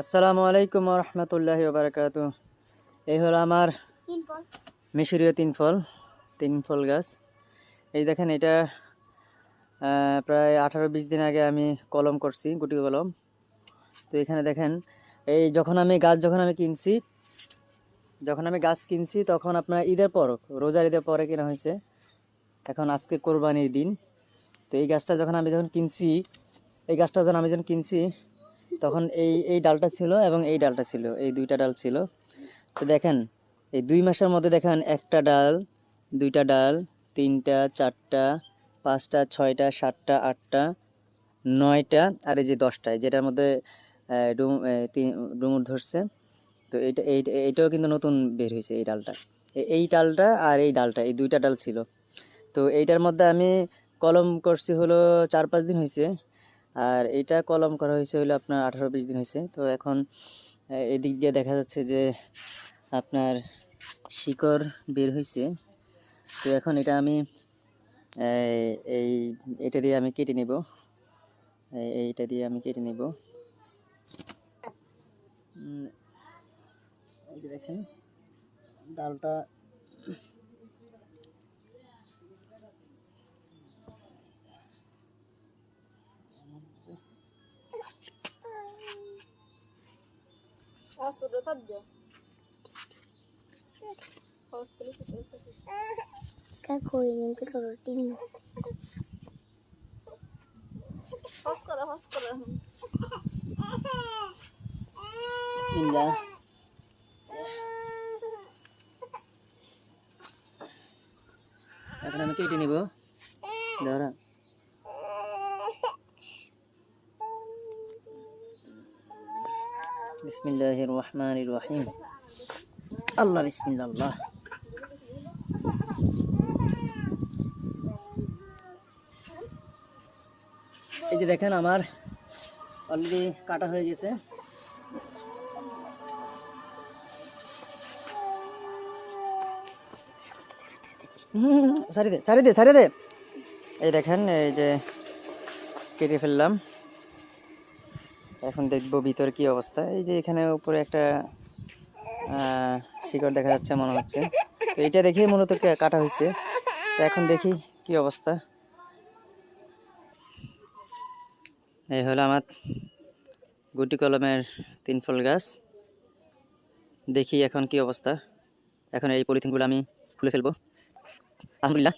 আসসালামু আলাইকুম রহমতুল্লাহি বারাকাতু এই হলো আমার মিশরীয় তিন ফল তিন ফল গাছ। এই দেখেন এটা প্রায় আঠারো বিশ দিন আগে আমি কলম করছি গুটি কলম। তো এখানে দেখেন এই যখন আমি গাছ যখন আমি কিনছি যখন আমি গাছ কিনছি তখন আপনার ঈদের পর রোজার ঈদের পরে কেনা হয়েছে। এখন আজকে কোরবানির দিন। তো এই গাছটা যখন আমি যখন কিনছি এই গাছটা যখন আমি যখন কিনছি তখন এই এই ডালটা ছিল এবং এই ডালটা ছিল, এই দুইটা ডাল ছিল। তো দেখেন, এই দুই মাসের মধ্যে দেখেন একটা ডাল, দুইটা ডাল, তিনটা, চারটা, পাঁচটা, ছয়টা, সাতটা, আটটা, নয়টা, আর এই যে দশটায় যেটার মধ্যে ডুম ডুমুর ধরছে। তো এইটা এইটাও কিন্তু নতুন বের হয়েছে এই ডালটা। এই ডালটা আর এই ডালটা, এই দুইটা ডাল ছিল। তো এইটার মধ্যে আমি কলম করছি হলো চার পাঁচ দিন হয়েছে। আর এটা কলম করা হয়েছে হলো আপনার আঠারো বিশ দিন হয়েছে। তো এখন এদিক দিয়ে দেখা যাচ্ছে যে আপনার শিকড় বের হয়েছে তো এখন এটা আমি এই এটা দিয়ে আমি কেটে নেব। এই- এইটা দিয়ে আমি কেটে নেব। উম, এই যে দেখেন ডালটা Kakuinin ko sa routine. বিসমিল্লাহ এখন আমি কেটে নিব ধরা বিসমিল্লাহ রহমান রহিম আল্লাহ বিসমিল্লাহ এই যে দেখেন আমার অলরেডি কাটা হয়ে গেছে। সারি দে সারি দে সারি দে। এই দেখেন, এই যে কেটে ফেললাম। এখন দেখব ভিতর কি অবস্থা। এই যে এখানে উপরে একটা শিকড় দেখা যাচ্ছে মনে হচ্ছে। তো এটা দেখেই মূলত কাটা হয়েছে। তো এখন দেখি কি অবস্থা। এই হলো আমার গুটি কলমের তিন ফল গাছ। দেখি এখন কি অবস্থা। এখন এই পলিথিনগুলো আমি খুলে ফেলব। আলহামদুলিল্লাহ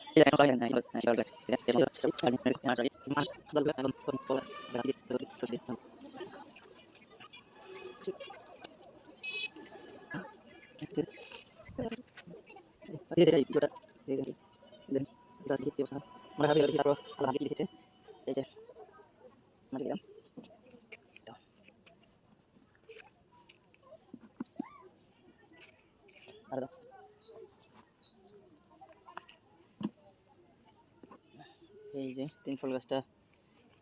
এই দাও। এই যে তিন ফল গাছটা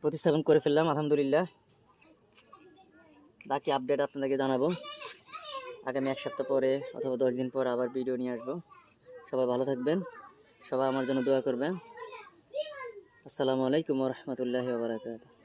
প্রতিস্থাপন করে ফেললাম, আলহামদুলিল্লাহ বাকি আপডেট আপনাদেরকে জানাব আগামী এক সপ্তাহ পরে অথবা দশ দিন পর আবার ভিডিও নিয়ে আসব। সবাই ভালো থাকবেন, সবাই আমার জন্য দোয়া করবেন। আসসালামু আলাইকুম রহমতুল্লাহ বারাকাতুহ।